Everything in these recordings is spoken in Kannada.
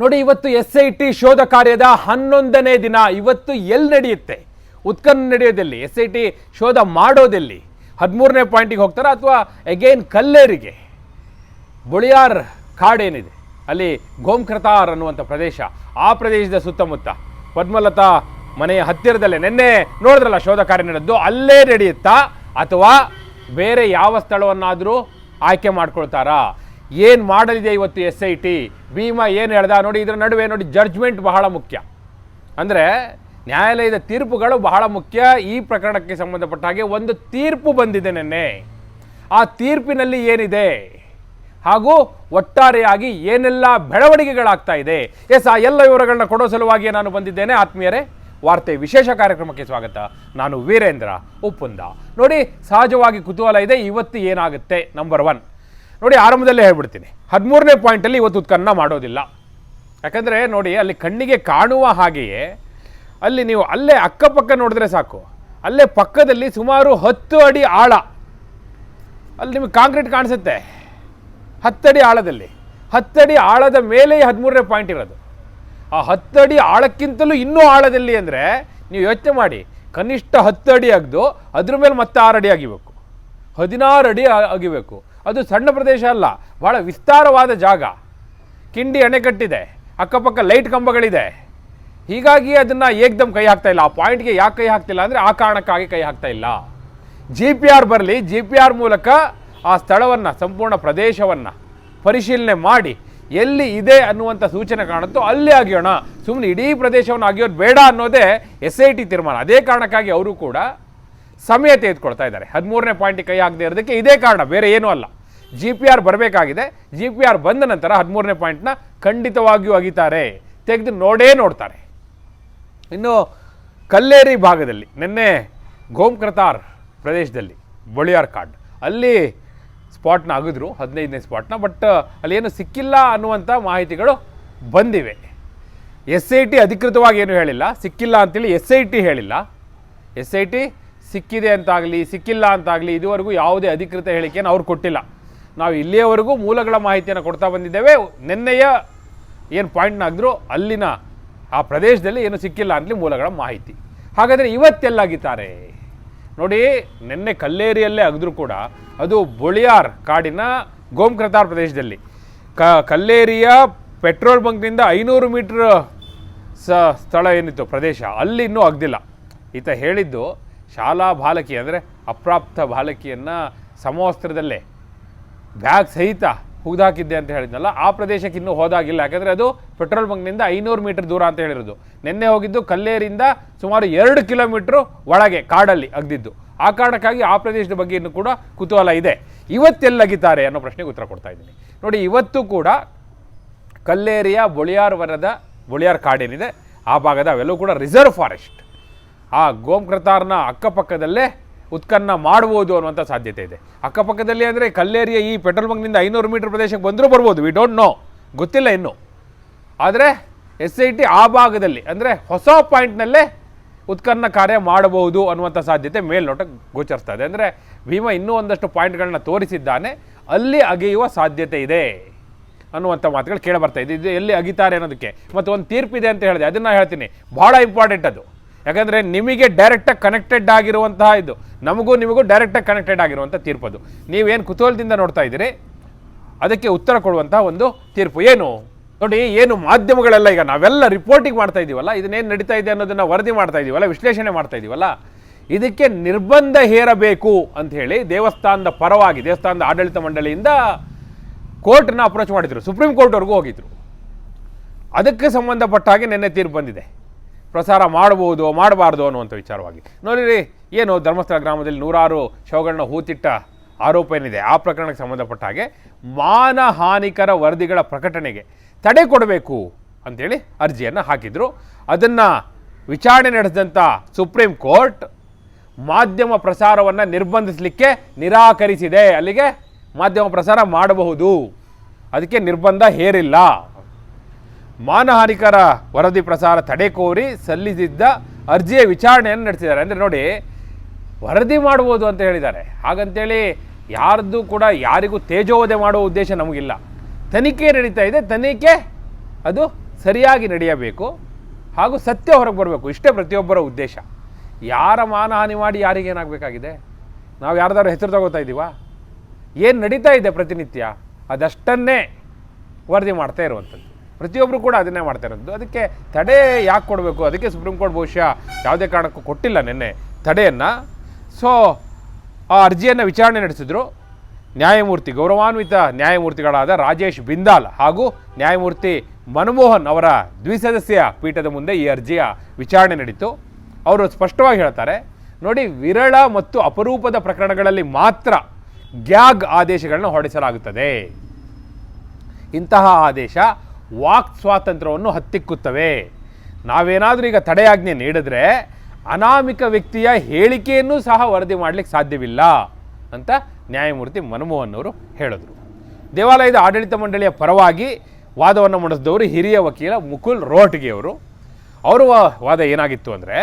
ನೋಡಿ, ಇವತ್ತು ಎಸ್ ಐ ಟಿ ಶೋಧ ಕಾರ್ಯದ ಹನ್ನೊಂದನೇ ದಿನ. ಇವತ್ತು ಎಲ್ಲಿ ನಡೆಯುತ್ತೆ? ಉತ್ಕನ್ನ ನಡೆಯೋದೆಲ್ಲಿ? ಎಸ್ ಐ ಟಿ ಶೋಧ ಮಾಡೋದೆಲ್ಲಿ? ಹದಿಮೂರನೇ ಪಾಯಿಂಟಿಗೆ ಹೋಗ್ತಾರಾ ಅಥವಾ ಅಗೇನ್ ಕಲ್ಲೇರಿಗೆ? ಬುಳಿಯಾರ್ ಕಾಡೇನಿದೆ ಅಲ್ಲಿ ಗೋಮ್ಕೃತಾರ್ ಅನ್ನುವಂಥ ಪ್ರದೇಶ. ಆ ಪ್ರದೇಶದ ಸುತ್ತಮುತ್ತ ಪದ್ಮಲತಾ ಮನೆಯ ಹತ್ತಿರದಲ್ಲೇ ನಿನ್ನೆ ನೋಡಿದ್ರಲ್ಲ, ಶೋಧ ಕಾರ್ಯ ನಡೆದ್ದು. ಅಲ್ಲೇ ನಡೆಯುತ್ತಾ ಅಥವಾ ಬೇರೆ ಯಾವ ಸ್ಥಳವನ್ನಾದರೂ ಆಯ್ಕೆ ಮಾಡ್ಕೊಳ್ತಾರಾ? ಏನು ಮಾಡಲಿದೆ ಇವತ್ತು ಎಸ್ ಐ ಟಿ ಭೀಮಾ ಏನು ಹೇಳ್ದ? ನೋಡಿ, ಇದರ ನಡುವೆ ನೋಡಿ ಜಡ್ಜ್ಮೆಂಟ್ ಬಹಳ ಮುಖ್ಯ. ಅಂದರೆ, ನ್ಯಾಯಾಲಯದ ತೀರ್ಪುಗಳು ಬಹಳ ಮುಖ್ಯ. ಈ ಪ್ರಕರಣಕ್ಕೆ ಸಂಬಂಧಪಟ್ಟ ಹಾಗೆ ಒಂದು ತೀರ್ಪು ಬಂದಿದೆ ನೆನ್ನೆ. ಆ ತೀರ್ಪಿನಲ್ಲಿ ಏನಿದೆ? ಹಾಗೂ ಒಟ್ಟಾರೆಯಾಗಿ ಏನೆಲ್ಲ ಬೆಳವಣಿಗೆಗಳಾಗ್ತಾ ಇದೆ? ಎಸ್, ಆ ಎಲ್ಲ ವಿವರಗಳನ್ನ ಕೊಡೋ ಸಲುವಾಗಿ ನಾನು ಬಂದಿದ್ದೇನೆ. ಆತ್ಮೀಯರೇ, ವಾರ್ತೆ ವಿಶೇಷ ಕಾರ್ಯಕ್ರಮಕ್ಕೆ ಸ್ವಾಗತ. ನಾನು ವೀರೇಂದ್ರ ಉಪ್ಪುಂದ. ನೋಡಿ, ಸಹಜವಾಗಿ ಕುತೂಹಲ ಇದೆ. ಇವತ್ತು ಏನಾಗುತ್ತೆ? ನಂಬರ್ ಒನ್ ನೋಡಿ ಆರಂಭದಲ್ಲೇ ಹೇಳ್ಬಿಡ್ತೀನಿ. ಹದಿಮೂರನೇ ಪಾಯಿಂಟಲ್ಲಿ ಇವತ್ತು ಉತ್ಖನನ ಮಾಡೋದಿಲ್ಲ. ಯಾಕಂದರೆ ನೋಡಿ ಅಲ್ಲಿ ಕಣ್ಣಿಗೆ ಕಾಣುವ ಹಾಗೆಯೇ ಅಲ್ಲಿ ನೀವು ಅಲ್ಲೇ ಅಕ್ಕಪಕ್ಕ ನೋಡಿದ್ರೆ ಸಾಕು. ಅಲ್ಲೇ ಪಕ್ಕದಲ್ಲಿ ಸುಮಾರು ಹತ್ತು ಅಡಿ ಆಳ. ಅಲ್ಲಿ ನಿಮಗೆ ಕಾಂಕ್ರೀಟ್ ಕಾಣಿಸುತ್ತೆ. ಹತ್ತಡಿ ಆಳದಲ್ಲಿ. ಹತ್ತಡಿ ಆಳದ ಮೇಲೆ ಹದಿಮೂರನೇ ಪಾಯಿಂಟ್ ಇರೋದು. ಆ ಹತ್ತಡಿ ಆಳಕ್ಕಿಂತಲೂ ಇನ್ನೂ ಆಳದಲ್ಲಿ ಅಂದರೆ ನೀವು ಯೋಚನೆ ಮಾಡಿ, ಕನಿಷ್ಠ ಹತ್ತು ಅಡಿ ಅಗ್ದು ಅದ್ರ ಮೇಲೆ ಮತ್ತೆ ಆರು ಅಡಿ ಆಗಿಬೇಕು. ಹದಿನಾರು ಅಡಿ ಆಗಿಬೇಕು. ಅದು ಸಣ್ಣ ಪ್ರದೇಶ ಅಲ್ಲ ಭಾಳ ವಿಸ್ತಾರವಾದ ಜಾಗ. ಕಿಂಡಿ ಅಣೆಕಟ್ಟಿದೆ, ಅಕ್ಕಪಕ್ಕ ಲೈಟ್ ಕಂಬಗಳಿದೆ. ಹೀಗಾಗಿ ಅದನ್ನು ಏಕ್ದಮ್ ಕೈ ಹಾಕ್ತಾ ಇಲ್ಲ. ಆ ಪಾಯಿಂಟ್ಗೆ ಯಾಕೆ ಕೈ ಹಾಕ್ತಿಲ್ಲ ಅಂದರೆ ಆ ಕಾರಣಕ್ಕಾಗಿ ಕೈ ಹಾಕ್ತಾ ಇಲ್ಲ. ಜಿ ಪಿ ಆರ್ ಬರಲಿ ಜಿ ಪಿ ಆರ್ ಮೂಲಕ ಆ ಸ್ಥಳವನ್ನು, ಸಂಪೂರ್ಣ ಪ್ರದೇಶವನ್ನು ಪರಿಶೀಲನೆ ಮಾಡಿ ಎಲ್ಲಿ ಇದೆ ಅನ್ನುವಂಥ ಸೂಚನೆ ಕಾಣುತ್ತೋ ಅಲ್ಲಿ ಆಗ್ಯೋಣ. ಸುಮ್ಮನೆ ಇಡೀ ಪ್ರದೇಶವನ್ನು ಆಗ್ಯೋದು ಬೇಡ ಅನ್ನೋದೇ ಎಸ್ ಐ ಟಿ ತೀರ್ಮಾನ. ಅದೇ ಕಾರಣಕ್ಕಾಗಿ ಅವರು ಕೂಡ ಸಮಯ ತೆಗೆದುಕೊಳ್ತಾ ಇದ್ದಾರೆ. ಹದಿಮೂರನೇ ಪಾಯಿಂಟಿಗೆ ಕೈ ಹಾಕದೇ ಇರೋದಕ್ಕೆ ಇದೇ ಕಾರಣ, ಬೇರೆ ಏನೂ ಅಲ್ಲ. ಜಿ ಪಿ ಆರ್ ಬರಬೇಕಾಗಿದೆ. ಜಿ ಪಿ ಆರ್ ಬಂದ ನಂತರ ಹದಿಮೂರನೇ ಪಾಯಿಂಟ್ನ ಖಂಡಿತವಾಗಿಯೂ ಅಗಿತಾರೆ. ತೆಗೆದು ನೋಡೇ ನೋಡ್ತಾರೆ. ಇನ್ನು ಕಲ್ಲೇರಿ ಭಾಗದಲ್ಲಿ ನಿನ್ನೆ ಗೋಮ್ಕೃತಾರ್ ಪ್ರದೇಶದಲ್ಲಿ ಬೊಳಿಯಾರ್ ಕಾಡ್. ಅಲ್ಲಿ ಸ್ಪಾಟ್ನ ಆಗಿದ್ರು ಹದಿನೈದನೇ ಸ್ಪಾಟ್ನ ಬಟ್ ಅಲ್ಲಿ ಏನು ಸಿಕ್ಕಿಲ್ಲ ಅನ್ನುವಂಥ ಮಾಹಿತಿಗಳು ಬಂದಿವೆ. ಎಸ್ ಐ ಟಿ ಅಧಿಕೃತವಾಗಿ ಏನು ಹೇಳಿಲ್ಲ, ಸಿಕ್ಕಿಲ್ಲ ಅಂತೇಳಿ ಎಸ್ ಐ ಟಿ ಹೇಳಿಲ್ಲ. ಎಸ್ ಐ ಟಿ ಸಿಕ್ಕಿದೆ ಅಂತಾಗಲಿ, ಸಿಕ್ಕಿಲ್ಲ ಅಂತಾಗಲಿ ಇದುವರೆಗೂ ಯಾವುದೇ ಅಧಿಕೃತ ಹೇಳಿಕೆಯನ್ನು ಅವ್ರು ಕೊಟ್ಟಿಲ್ಲ. ನಾವು ಇಲ್ಲಿಯವರೆಗೂ ಮೂಲಗಳ ಮಾಹಿತಿಯನ್ನು ಕೊಡ್ತಾ ಬಂದಿದ್ದೇವೆ. ನಿನ್ನೆಯ ಏನು ಪಾಯಿಂಟ್ನಾಗಿದ್ರು ಅಲ್ಲಿನ ಆ ಪ್ರದೇಶದಲ್ಲಿ ಏನು ಸಿಕ್ಕಿಲ್ಲ ಅಂತಲಿ ಮೂಲಗಳ ಮಾಹಿತಿ. ಹಾಗಾದರೆ ಇವತ್ತೆಲ್ಲಾಗಿದ್ದಾರೆ ನೋಡಿ, ನಿನ್ನೆ ಕಲ್ಲೇರಿಯಲ್ಲೇ ಅಗದ್ರು ಕೂಡ ಅದು ಬೊಳಿಯಾರ್ ಕಾಡಿನ ಗೋಮ್ಕ್ರತಾರ್ ಪ್ರದೇಶದಲ್ಲಿ. ಕ, ಕಲ್ಲೇರಿಯ ಪೆಟ್ರೋಲ್ ಬಂಕ್ನಿಂದ ಐನೂರು ಮೀಟ್ರ್ ಸ, ಸ್ಥಳ ಏನಿತ್ತು, ಪ್ರದೇಶ, ಅಲ್ಲಿ ಇನ್ನೂ ಆಗದಿಲ್ಲ ಈತ ಹೇಳಿದ್ದು ಶಾಲಾ ಬಾಲಕಿ, ಅಂದರೆ ಅಪ್ರಾಪ್ತ ಬಾಲಕಿಯನ್ನು ಸಮವಸ್ತ್ರದಲ್ಲೇ ಬ್ಯಾಗ್ ಸಹಿತ ಹುಗ್ದಾಕಿದ್ದೆ ಅಂತ ಹೇಳಿದ್ನಲ್ಲ, ಆ ಪ್ರದೇಶಕ್ಕೆ ಇನ್ನೂ ಹೋದಾಗಿಲ್ಲ. ಯಾಕಂದರೆ ಅದು ಪೆಟ್ರೋಲ್ ಬಂಕ್ನಿಂದ ಐನೂರು ಮೀಟರ್ ದೂರ ಅಂತ ಹೇಳಿರೋದು. ನಿನ್ನೆ ಹೋಗಿದ್ದು ಕಲ್ಲೇರಿಂದ ಸುಮಾರು ಎರಡು ಕಿಲೋಮೀಟ್ರು ಒಳಗೆ, ಕಾಡಲ್ಲಿ ಅಗ್ದಿದ್ದು. ಆ ಕಾರಣಕ್ಕಾಗಿ ಆ ಪ್ರದೇಶದ ಬಗ್ಗೆ ಇನ್ನೂ ಕೂಡ ಕುತೂಹಲ ಇದೆ. ಇವತ್ತೆಲ್ಲಗಿದ್ದಾರೆ ಅನ್ನೋ ಪ್ರಶ್ನೆಗೆ ಉತ್ತರ ಕೊಡ್ತಾ ಇದ್ದೀನಿ. ನೋಡಿ, ಇವತ್ತು ಕೂಡ ಕಲ್ಲೇರಿಯ ಬೊಳಿಯಾರ್ ವನದ, ಬೊಳಿಯಾರ್ ಕಾಡೇನಿದೆ, ಆ ಭಾಗದ ಅವೆಲ್ಲವೂ ಕೂಡ ರಿಸರ್ವ್ ಫಾರೆಸ್ಟ್. ಆ ಗೋಮ್ಕೃತಾರ್ನ ಅಕ್ಕಪಕ್ಕದಲ್ಲೇ ಉತ್ಖನನ ಮಾಡ್ಬೋದು ಅನ್ನುವಂಥ ಸಾಧ್ಯತೆ ಇದೆ. ಅಕ್ಕಪಕ್ಕದಲ್ಲಿ ಅಂದರೆ ಕಲ್ಲೇರಿಯ ಈ ಪೆಟ್ರೋಲ್ ಬಂಕ್ನಿಂದ ಐನೂರು ಮೀಟರ್ ಪ್ರದೇಶಕ್ಕೆ ಬಂದರೂ ಬರ್ಬೋದು. ವಿ ಡೋಂಟ್ ನೋ ಗೊತ್ತಿಲ್ಲ ಇನ್ನೂ. ಆದರೆ ಎಸ್ ಐ ಟಿ ಆ ಭಾಗದಲ್ಲಿ, ಅಂದರೆ ಹೊಸ ಪಾಯಿಂಟ್ನಲ್ಲೇ ಉತ್ಖನ್ನ ಕಾರ್ಯ ಮಾಡಬಹುದು ಅನ್ನುವಂಥ ಸಾಧ್ಯತೆ ಮೇಲ್ನೋಟಕ್ಕೆ ಗೋಚರಿಸ್ತಾ ಇದೆ. ಅಂದರೆ ಭೀಮ ಇನ್ನೂ ಒಂದಷ್ಟು ಪಾಯಿಂಟ್ಗಳನ್ನ ತೋರಿಸಿದ್ದಾನೆ. ಅಲ್ಲಿ ಅಗೆಯುವ ಸಾಧ್ಯತೆ ಇದೆ ಅನ್ನುವಂಥ ಮಾತುಗಳು ಕೇಳಿ ಬರ್ತಾ ಇದೆ. ಇದು ಎಲ್ಲಿ ಅಗಿತಾರೆ ಅನ್ನೋದಕ್ಕೆ. ಮತ್ತು ಒಂದು ತೀರ್ಪಿದೆ ಅಂತ ಹೇಳಿದೆ. ಅದನ್ನು ಹೇಳ್ತೀನಿ. ಭಾಳ ಇಂಪಾರ್ಟೆಂಟ್ ಅದು. ಯಾಕಂದರೆ ನಿಮಗೆ ಡೈರೆಕ್ಟಾಗಿ ಕನೆಕ್ಟೆಡ್ ಆಗಿರುವಂತಹ ಇದು. ನಮಗೂ ನಿಮಗೂ ಡೈರೆಕ್ಟಾಗಿ ಕನೆಕ್ಟೆಡ್ ಆಗಿರುವಂಥ ತೀರ್ಪದು ನೀವೇನು ಕುತೂಹಲದಿಂದ ನೋಡ್ತಾ ಇದ್ದೀರಿ? ಅದಕ್ಕೆ ಉತ್ತರ ಕೊಡುವಂಥ ಒಂದು ತೀರ್ಪು. ಏನು? ನೋಡಿ, ಏನು ಮಾಧ್ಯಮಗಳೆಲ್ಲ ಈಗ ನಾವೆಲ್ಲ ರಿಪೋರ್ಟಿಂಗ್ ಮಾಡ್ತಾ ಇದ್ದೀವಲ್ಲ, ಇದನ್ನೇನು ನಡೀತಾ ಇದೆ ಅನ್ನೋದನ್ನು ವರದಿ ಮಾಡ್ತಾ ಇದ್ದೀವಲ್ಲ, ವಿಶ್ಲೇಷಣೆ ಮಾಡ್ತಾ ಇದ್ದೀವಲ್ಲ, ಇದಕ್ಕೆ ನಿರ್ಬಂಧ ಹೇರಬೇಕು ಅಂತ ಹೇಳಿ ದೇವಸ್ಥಾನದ ಪರವಾಗಿ, ದೇವಸ್ಥಾನದ ಆಡಳಿತ ಮಂಡಳಿಯಿಂದ ಕೋರ್ಟನ್ನು ಅಪ್ರೋಚ್ ಮಾಡಿದರು. ಸುಪ್ರೀಂ ಕೋರ್ಟ್ವರೆಗೂ ಹೋಗಿದ್ರು. ಅದಕ್ಕೆ ಸಂಬಂಧಪಟ್ಟ ಹಾಗೆ ನಿನ್ನೆ ತೀರ್ಪು ಬಂದಿದೆ. ಪ್ರಸಾರ ಮಾಡಬಹುದು ಮಾಡಬಾರ್ದು ಅನ್ನುವಂಥ ವಿಚಾರವಾಗಿ. ನೋಡಿರಿ, ಏನು ಧರ್ಮಸ್ಥಳ ಗ್ರಾಮದಲ್ಲಿ ನೂರಾರು ಶವಗಳನ್ನ ಹೂತಿಟ್ಟ ಆರೋಪ ಏನಿದೆ? ಆ ಪ್ರಕರಣಕ್ಕೆ ಸಂಬಂಧಪಟ್ಟ ಹಾಗೆ ಮಾನಹಾನಿಕರ ವರದಿಗಳ ಪ್ರಕಟಣೆಗೆ ತಡೆ ಕೊಡಬೇಕು ಅಂಥೇಳಿ ಅರ್ಜಿಯನ್ನು ಹಾಕಿದರು. ಅದನ್ನು ವಿಚಾರಣೆ ನಡೆಸಿದಂಥ ಸುಪ್ರೀಂ ಕೋರ್ಟ್ ಮಾಧ್ಯಮ ಪ್ರಸಾರವನ್ನು ನಿರ್ಬಂಧಿಸಲಿಕ್ಕೆ ನಿರಾಕರಿಸಿದೆ. ಅಲ್ಲಿಗೆ ಮಾಧ್ಯಮ ಪ್ರಸಾರ ಮಾಡಬಹುದು. ಅದಕ್ಕೆ ನಿರ್ಬಂಧ ಹೇರಿಲ್ಲ. ಮಾನಹಾನಿಕರ ವರದಿ ಪ್ರಸಾರ ತಡೆ ಕೋರಿ ಸಲ್ಲಿಸಿದ್ದ ಅರ್ಜಿಯ ವಿಚಾರಣೆಯನ್ನು ನಡೆಸಿದ್ದಾರೆ. ಅಂದರೆ ನೋಡಿ, ವರದಿ ಮಾಡ್ಬೋದು ಅಂತ ಹೇಳಿದ್ದಾರೆ. ಹಾಗಂತೇಳಿ ಯಾರ್ದು ಕೂಡ ಯಾರಿಗೂ ತೇಜೋವಧೆ ಮಾಡುವ ಉದ್ದೇಶ ನಮಗಿಲ್ಲ. ತನಿಖೆ ನಡೀತಾ ಇದೆ. ತನಿಖೆ ಅದು ಸರಿಯಾಗಿ ನಡೆಯಬೇಕು ಹಾಗೂ ಸತ್ಯ ಹೊರಗೆ ಬರಬೇಕು. ಇಷ್ಟೇ ಪ್ರತಿಯೊಬ್ಬರ ಉದ್ದೇಶ. ಯಾರ ಮಾನಹಾನಿ ಮಾಡಿ ಯಾರಿಗೇನಾಗಬೇಕಾಗಿದೆ ನಾವು ಯಾರ್ದಾದ್ರು ಹೆಸರು ತಗೋತಾ ಇದ್ದೀವಾ ಏನು ನಡೀತಾ ಇದೆ ಪ್ರತಿನಿತ್ಯ? ಅದಷ್ಟನ್ನೇ ವರದಿ ಮಾಡ್ತಾ ಇರುವಂಥದ್ದು. ಪ್ರತಿಯೊಬ್ಬರು ಕೂಡ ಅದನ್ನೇ ಮಾಡ್ತಾ ಇರೋದು. ಅದಕ್ಕೆ ತಡೆ ಯಾಕೆ ಕೊಡಬೇಕು? ಅದಕ್ಕೆ ಸುಪ್ರೀಂ ಕೋರ್ಟ್ ಬಹುಶಃ ಯಾವುದೇ ಕಾರಣಕ್ಕೂ ಕೊಟ್ಟಿಲ್ಲ ನಿನ್ನೆ ತಡೆಯನ್ನು. ಸೊ ಆ ಅರ್ಜಿಯನ್ನು ವಿಚಾರಣೆ ನಡೆಸಿದ್ರು. ನ್ಯಾಯಮೂರ್ತಿ, ಗೌರವಾನ್ವಿತ ನ್ಯಾಯಮೂರ್ತಿಗಳಾದ ರಾಜೇಶ್ ಬಿಂದಾಲ್ ಹಾಗೂ ನ್ಯಾಯಮೂರ್ತಿ ಮನಮೋಹನ್ ಅವರ ದ್ವಿಸದಸ್ಯ ಪೀಠದ ಮುಂದೆ ಈ ಅರ್ಜಿಯ ವಿಚಾರಣೆ ನಡೀತು. ಅವರು ಸ್ಪಷ್ಟವಾಗಿ ಹೇಳ್ತಾರೆ, ನೋಡಿ ವಿರಳ ಮತ್ತು ಅಪರೂಪದ ಪ್ರಕರಣಗಳಲ್ಲಿ ಮಾತ್ರ ಗ್ಯಾಗ್ ಆದೇಶಗಳನ್ನು ಹೊರಡಿಸಲಾಗುತ್ತದೆ. ಇಂತಹ ಆದೇಶ ವಾಕ್ ಸ್ವಾತಂತ್ರ್ಯವನ್ನು ಹತ್ತಿಕ್ಕುತ್ತವೆ. ನಾವೇನಾದರೂ ಈಗ ತಡೆಯಾಜ್ಞೆ ನೀಡಿದ್ರೆ ಅನಾಮಿಕ ವ್ಯಕ್ತಿಯ ಹೇಳಿಕೆಯನ್ನು ಸಹ ವರದಿ ಮಾಡಲಿಕ್ಕೆ ಸಾಧ್ಯವಿಲ್ಲ ಅಂತ ನ್ಯಾಯಮೂರ್ತಿ ಮನಮೋಹನ್ ಅವರು ಹೇಳಿದರು. ದೇವಾಲಯದ ಆಡಳಿತ ಮಂಡಳಿಯ ಪರವಾಗಿ ವಾದವನ್ನು ಮಂಡಿಸಿದವರು ಹಿರಿಯ ವಕೀಲ ಮುಕುಲ್ ರೋಹ್ಟಗಿ ಅವರು. ಅವರ ವಾದ ಏನಾಗಿತ್ತು ಅಂದರೆ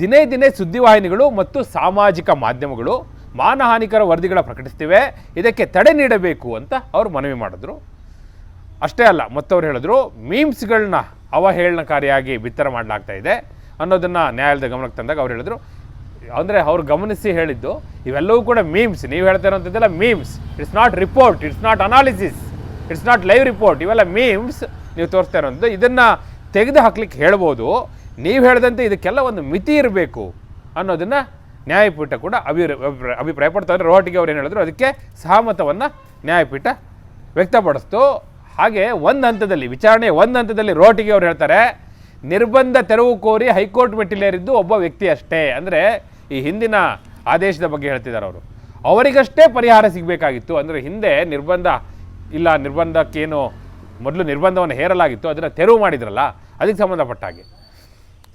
ದಿನೇ ದಿನೇ ಸುದ್ದಿವಾಹಿನಿಗಳು ಮತ್ತು ಸಾಮಾಜಿಕ ಮಾಧ್ಯಮಗಳು ಮಾನಹಾನಿಕರ ವರದಿಗಳ ಪ್ರಕಟಿಸ್ತಿವೆ, ಇದಕ್ಕೆ ತಡೆ ನೀಡಬೇಕು ಅಂತ ಅವರು ಮನವಿ ಮಾಡಿದ್ರು. ಅಷ್ಟೇ ಅಲ್ಲ, ಮತ್ತವ್ರು ಹೇಳಿದ್ರು ಮೀಮ್ಸ್ಗಳನ್ನ ಅವಹೇಳನಕಾರಿಯಾಗಿ ಬಿತ್ತರ ಮಾಡಲಾಗ್ತಾ ಇದೆ ಅನ್ನೋದನ್ನು ನ್ಯಾಯಾಲಯದ ಗಮನಕ್ಕೆ ತಂದಾಗ ಅವ್ರು ಹೇಳಿದ್ರು. ಅಂದರೆ ಅವ್ರು ಗಮನಿಸಿ ಹೇಳಿದ್ದು, ಇವೆಲ್ಲವೂ ಕೂಡ ಮೀಮ್ಸ್ ನೀವು ಹೇಳ್ತಾ ಇರೋಂಥದ್ದೆಲ್ಲ memes it's not report it's not analysis it's not live report ಇವೆಲ್ಲ ಮೀಮ್ಸ್ ನೀವು ತೋರಿಸ್ತಾ ಇರೋಂಥದ್ದು. ಇದನ್ನು ತೆಗೆದು ಹಾಕ್ಲಿಕ್ಕೆ ಹೇಳ್ಬೋದು. ನೀವು ಹೇಳಿದಂತೆ ಇದಕ್ಕೆಲ್ಲ ಒಂದು ಮಿತಿ ಇರಬೇಕು ಅನ್ನೋದನ್ನು ನ್ಯಾಯಪೀಠ ಕೂಡ ಅಭಿ ಅಭಿಪ್ರಾಯ- ಅಭಿಪ್ರಾಯ ಪಡ್ತಾರೆ ರೋಹಟಿಗೆ ಅವ್ರು ಏನು ಹೇಳಿದ್ರು, ಅದಕ್ಕೆ ಸಹಮತವನ್ನು ನ್ಯಾಯಪೀಠ ವ್ಯಕ್ತಪಡಿಸ್ತು. ಹಾಗೆ ಒಂದು ಹಂತದಲ್ಲಿ, ವಿಚಾರಣೆ ಒಂದು ಹಂತದಲ್ಲಿ ರೋಟಿಗೆ ಅವ್ರು ಹೇಳ್ತಾರೆ, ನಿರ್ಬಂಧ ತೆರವು ಕೋರಿ ಹೈಕೋರ್ಟ್ ಮೆಟ್ಟಿಲೇರಿದ್ದು ಒಬ್ಬ ವ್ಯಕ್ತಿ ಅಷ್ಟೇ. ಅಂದರೆ ಈ ಹಿಂದಿನ ಆದೇಶದ ಬಗ್ಗೆ ಹೇಳ್ತಿದ್ದಾರೆ ಅವರು. ಅವರಿಗಷ್ಟೇ ಪರಿಹಾರ ಸಿಗಬೇಕಾಗಿತ್ತು. ಅಂದರೆ ಹಿಂದೆ ನಿರ್ಬಂಧ, ಇಲ್ಲ ನಿರ್ಬಂಧಕ್ಕೇನು, ಮೊದಲು ನಿರ್ಬಂಧವನ್ನು ಹೇರಲಾಗಿತ್ತು. ಅದನ್ನು ತೆರವು ಮಾಡಿದ್ರಲ್ಲ, ಅದಕ್ಕೆ ಸಂಬಂಧಪಟ್ಟ ಹಾಗೆ.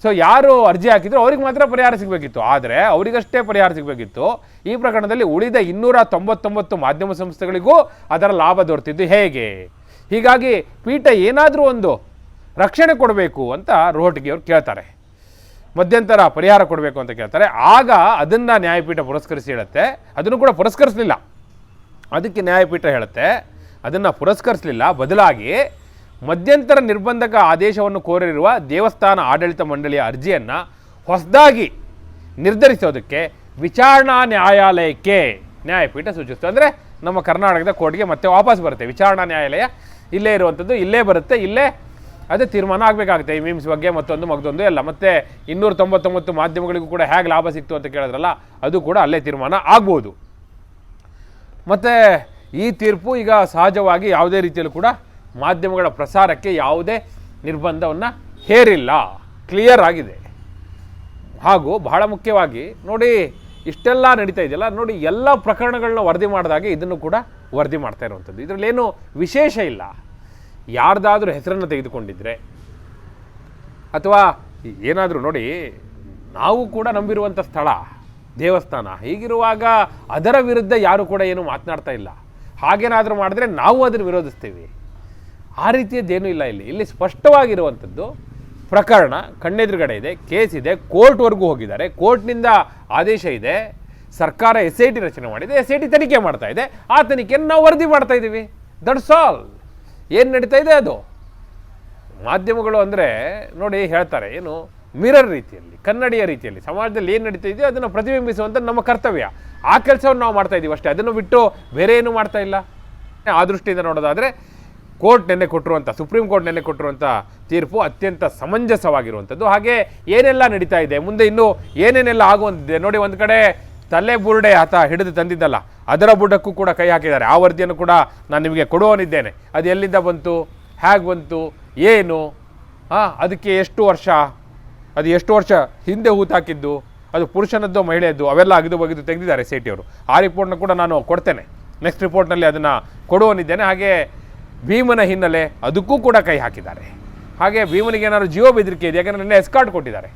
ಸೊ ಯಾರು ಅರ್ಜಿ ಹಾಕಿದ್ರು ಅವ್ರಿಗೆ ಮಾತ್ರ ಪರಿಹಾರ ಸಿಗಬೇಕಿತ್ತು. ಆದರೆ ಅವರಿಗಷ್ಟೇ ಪರಿಹಾರ ಸಿಗಬೇಕಿತ್ತು. ಈ ಪ್ರಕರಣದಲ್ಲಿ ಉಳಿದ ಇನ್ನೂರ ತೊಂಬತ್ತೊಂಬತ್ತು ಮಾಧ್ಯಮ ಸಂಸ್ಥೆಗಳಿಗೂ ಅದರ ಲಾಭ ದೊರೆತಿದ್ದು ಹೇಗೆ? ಹೀಗಾಗಿ ಪೀಠ ಏನಾದರೂ ಒಂದು ರಕ್ಷಣೆ ಕೊಡಬೇಕು ಅಂತ ರೋಹಟ್ಗೆ ಅವ್ರು ಕೇಳ್ತಾರೆ. ಮಧ್ಯಂತರ ಪರಿಹಾರ ಕೊಡಬೇಕು ಅಂತ ಕೇಳ್ತಾರೆ. ಆಗ ಅದನ್ನು ನ್ಯಾಯಪೀಠ ಪುರಸ್ಕರಿಸಿ ಹೇಳುತ್ತೆ. ಅದನ್ನು ಕೂಡ ಪುರಸ್ಕರಿಸಲಿಲ್ಲ. ಅದಕ್ಕೆ ನ್ಯಾಯಪೀಠ ಹೇಳುತ್ತೆ. ಅದನ್ನು ಪುರಸ್ಕರಿಸಲಿಲ್ಲ. ಬದಲಾಗಿ ಮಧ್ಯಂತರ ನಿರ್ಬಂಧಕ ಆದೇಶವನ್ನು ಕೋರಿರುವ ದೇವಸ್ಥಾನ ಆಡಳಿತ ಮಂಡಳಿಯ ಅರ್ಜಿಯನ್ನು ಹೊಸದಾಗಿ ನಿರ್ಧರಿಸೋದಕ್ಕೆ ವಿಚಾರಣಾ ನ್ಯಾಯಾಲಯಕ್ಕೆ ನ್ಯಾಯಪೀಠ ಸೂಚಿಸ್ತು. ಅಂದರೆ ನಮ್ಮ ಕರ್ನಾಟಕದ ಕೋರ್ಟ್ಗೆ ಮತ್ತೆ ವಾಪಸ್ ಬರುತ್ತೆ. ವಿಚಾರಣಾ ನ್ಯಾಯಾಲಯ ಇಲ್ಲೇ ಇರುವಂಥದ್ದು ಇಲ್ಲೇ ಬರುತ್ತೆ, ಇಲ್ಲೇ ಅದೇ ತೀರ್ಮಾನ ಆಗಬೇಕಾಗುತ್ತೆ. ಈ ಮೀಮ್ಸ್ ಬಗ್ಗೆ ಮತ್ತೊಂದು ಮಗದೊಂದು ಎಲ್ಲ. ಮತ್ತೆ ಇನ್ನೂರ ತೊಂಬತ್ತೊಂಬತ್ತು ಮಾಧ್ಯಮಗಳಿಗೂ ಕೂಡ ಹೇಗೆ ಲಾಭ ಸಿಕ್ತು ಅಂತ ಕೇಳಿದ್ರಲ್ಲ, ಅದು ಕೂಡ ಅಲ್ಲೇ ತೀರ್ಮಾನ ಆಗ್ಬೋದು. ಮತ್ತು ಈ ತೀರ್ಪು ಈಗ ಸಹಜವಾಗಿ ಯಾವುದೇ ರೀತಿಯಲ್ಲೂ ಕೂಡ ಮಾಧ್ಯಮಗಳ ಪ್ರಸಾರಕ್ಕೆ ಯಾವುದೇ ನಿರ್ಬಂಧವನ್ನು ಹೇರಿಲ್ಲ. ಕ್ಲಿಯರ್ ಆಗಿದೆ. ಹಾಗೂ ಬಹಳ ಮುಖ್ಯವಾಗಿ ನೋಡಿ, ಇಷ್ಟೆಲ್ಲ ನಡೀತಾ ಇದೆಯಲ್ಲ, ನೋಡಿ ಎಲ್ಲ ಪ್ರಕರಣಗಳನ್ನ ವರದಿ ಮಾಡಿದಾಗ ಇದನ್ನು ಕೂಡ ವರದಿ ಮಾಡ್ತಾ ಇರುವಂಥದ್ದು. ಇದರಲ್ಲೇನು ವಿಶೇಷ ಇಲ್ಲ. ಯಾರ್ದಾದ್ರೂ ಹೆಸರನ್ನು ತೆಗೆದುಕೊಂಡಿದ್ರೆ, ಅಥವಾ ಏನಾದರೂ ನೋಡಿ, ನಾವು ಕೂಡ ನಂಬಿರುವಂಥ ಸ್ಥಳ, ದೇವಸ್ಥಾನ, ಹೀಗಿರುವಾಗ ಅದರ ವಿರುದ್ಧ ಯಾರು ಕೂಡ ಏನು ಮಾತನಾಡ್ತಾ ಇಲ್ಲ. ಹಾಗೇನಾದರೂ ಮಾಡಿದ್ರೆ ನಾವು ಅದನ್ನು ವಿರೋಧಿಸ್ತೀವಿ. ಆ ರೀತಿಯದ್ದೇನೂ ಇಲ್ಲ ಇಲ್ಲಿ. ಇಲ್ಲಿ ಸ್ಪಷ್ಟವಾಗಿರುವಂಥದ್ದು, ಪ್ರಕರಣ ಕಣ್ಣೆದುರುಗಡೆ ಇದೆ, ಕೇಸ್ ಇದೆ ಕೋರ್ಟ್ವರೆಗೂ ಹೋಗಿದ್ದಾರೆ. ಕೋರ್ಟ್ನಿಂದ ಆದೇಶ ಇದೆ. ಸರ್ಕಾರ ಎಸ್ ಐ ಟಿ ರಚನೆ ಮಾಡಿದೆ, ಎಸ್ ಐ ಟಿ ತನಿಖೆ ಮಾಡ್ತಾ ಇದೆ. ಆ ತನಿಖೆಯನ್ನು ನಾವು ವರದಿ ಮಾಡ್ತಾ ಇದ್ದೀವಿ. ದಟ್ಸ್ ಆಲ್ ಏನು ನಡೀತಾ ಇದೆ ಅದು? ಮಾಧ್ಯಮಗಳು ಅಂದರೆ ನೋಡಿ ಹೇಳ್ತಾರೆ, ಏನು ಮಿರರ್ ರೀತಿಯಲ್ಲಿ, ಕನ್ನಡಿಯ ರೀತಿಯಲ್ಲಿ, ಸಮಾಜದಲ್ಲಿ ಏನು ನಡೀತಾ ಇದೆಯೋ ಅದನ್ನು ಪ್ರತಿಬಿಂಬಿಸುವಂಥ ನಮ್ಮ ಕರ್ತವ್ಯ. ಆ ಕೆಲಸವನ್ನು ನಾವು ಮಾಡ್ತಾ ಇದ್ದೀವಿ ಅಷ್ಟೇ. ಅದನ್ನು ಬಿಟ್ಟು ಬೇರೆ ಏನೂ ಮಾಡ್ತಾ ಇಲ್ಲ? ಆ ದೃಷ್ಟಿಯಿಂದ ನೋಡೋದಾದರೆ, ಕೋರ್ಟ್ ನೆನ್ನೆ ಕೊಟ್ಟಿರುವಂಥ ಸುಪ್ರೀಂ ಕೋರ್ಟ್ ನೆನ್ನೆ ಕೊಟ್ಟಿರುವಂಥ ತೀರ್ಪು ಅತ್ಯಂತ ಸಮಂಜಸವಾಗಿರುವಂಥದ್ದು ಹಾಗೆ ಏನೆಲ್ಲ ನಡೀತಾ ಇದೆ? ಮುಂದೆ ಇನ್ನೂ ಏನೇನೆಲ್ಲ ಆಗುವಂತಿದೆ? ನೋಡಿ, ಒಂದು ಕಡೆ ತಲೆ ಬುರುಡೆ ಆತ ಹಿಡಿದು ತಂದಿದ್ದಲ್ಲ, ಅದರ ಬುಡಕ್ಕೂ ಕೂಡ ಕೈ ಹಾಕಿದ್ದಾರೆ. ಆ ವರದಿಯನ್ನು ಕೂಡ ನಾನು ನಿಮಗೆ ಕೊಡುವನಿದ್ದೇನೆ. ಅದು ಎಲ್ಲಿಂದ ಬಂತು? ಹೇಗೆ ಬಂತು? ಏನು? ಹಾಂ, ಅದಕ್ಕೆ ಎಷ್ಟು ವರ್ಷ? ಅದು ಎಷ್ಟು ವರ್ಷ ಹಿಂದೆ ಹೂತಾಕಿದ್ದು ಅದು ಪುರುಷನದ್ದು ಮಹಿಳೆಯದ್ದು? ಅವೆಲ್ಲ ಅಗಿದು ಬಗೆದು ತೆಗೆದಿದ್ದಾರೆ ಸೇಟಿಯವರು ಆ ರಿಪೋರ್ಟ್ನ ಕೂಡ ನಾನು ಕೊಡ್ತೇನೆ. ನೆಕ್ಸ್ಟ್ ರಿಪೋರ್ಟ್ನಲ್ಲಿ ಅದನ್ನು ಕೊಡುವನಿದ್ದೇನೆ. ಹಾಗೆ ಭೀಮನ ಹಿನ್ನೆಲೆ ಅದಕ್ಕೂ ಕೂಡ ಕೈ ಹಾಕಿದ್ದಾರೆ. ಹಾಗೆ ಭೀಮನಿಗೆ ಏನಾದರೂ ಜೀವ ಬೆದರಿಕೆ ಇದೆ ಯಾಕಂದರೆ ನಿನ್ನೆ ಎಸ್ಕಾರ್ಟ್ ಕೊಟ್ಟಿದ್ದಾರೆ.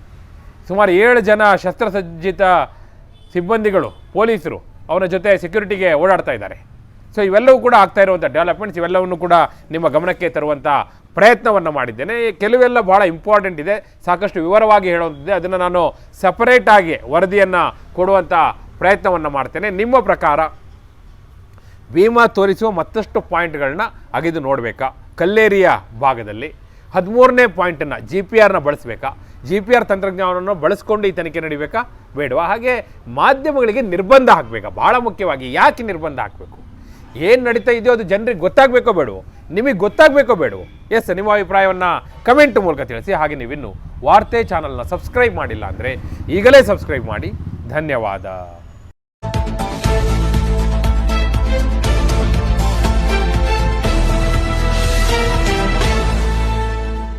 ಸುಮಾರು ಏಳು ಜನ ಶಸ್ತ್ರಸಜ್ಜಿತ ಸಿಬ್ಬಂದಿಗಳು, ಪೊಲೀಸರು ಅವನ ಜೊತೆ ಸೆಕ್ಯೂರಿಟಿಗೆ ಓಡಾಡ್ತಾ ಇದ್ದಾರೆ. ಸೊ ಇವೆಲ್ಲವೂ ಕೂಡ ಆಗ್ತಾ ಇರುವಂಥ ಡೆವಲಪ್ಮೆಂಟ್ಸ್ ಇವೆಲ್ಲವನ್ನು ಕೂಡ ನಿಮ್ಮ ಗಮನಕ್ಕೆ ತರುವಂಥ ಪ್ರಯತ್ನವನ್ನು ಮಾಡಿದ್ದೇನೆ. ಕೆಲವೆಲ್ಲ ಭಾಳ ಇಂಪಾರ್ಟೆಂಟ್ ಇದೆ. ಸಾಕಷ್ಟು ವಿವರವಾಗಿ ಹೇಳುವಂಥದ್ದೇ ಅದನ್ನು ನಾನು ಸಪರೇಟಾಗಿ ವರದಿಯನ್ನು ಕೊಡುವಂಥ ಪ್ರಯತ್ನವನ್ನು ಮಾಡ್ತೇನೆ. ನಿಮ್ಮ ಪ್ರಕಾರ ಭೀಮಾ ತೋರಿಸುವ ಮತ್ತಷ್ಟು ಪಾಯಿಂಟ್ಗಳನ್ನ ಅಗೆದು ನೋಡಬೇಕಾ? ಕಲ್ಲೇರಿಯ ಭಾಗದಲ್ಲಿ. ಹದಿಮೂರನೇ ಪಾಯಿಂಟನ್ನು ಜಿ ಪಿ ಆರ್ನ ಬಳಸಬೇಕಾ? ಜಿ ಪಿ ಆರ್ ತಂತ್ರಜ್ಞಾನವನ್ನು ಬಳಸ್ಕೊಂಡು ಈ ತನಿಖೆ ನಡಿಬೇಕಾ? ಬೇಡವಾ? ಹಾಗೆ ಮಾಧ್ಯಮಗಳಿಗೆ ನಿರ್ಬಂಧ ಹಾಕಬೇಕಾ? ಭಾಳ ಮುಖ್ಯವಾಗಿ ಯಾಕೆ ನಿರ್ಬಂಧ ಹಾಕಬೇಕು? ಏನು ನಡೀತಾ ಇದೆಯೋ ಅದು ಜನರಿಗೆ ಗೊತ್ತಾಗಬೇಕೋ ಬೇಡವೋ? ನಿಮಗೆ ಗೊತ್ತಾಗಬೇಕೋ ಬೇಡವೋ? ಎಸ್, ನಿಮ್ಮ ಅಭಿಪ್ರಾಯವನ್ನು ಕಮೆಂಟ್ ಮೂಲಕ ತಿಳಿಸಿ. ಹಾಗೆ ನೀವಿನ್ನು ವಾರ್ತೆ ಚಾನಲ್ನ ಸಬ್ಸ್ಕ್ರೈಬ್ ಮಾಡಿಲ್ಲ ಅಂದರೆ ಈಗಲೇ ಸಬ್ಸ್ಕ್ರೈಬ್ ಮಾಡಿ. ಧನ್ಯವಾದ.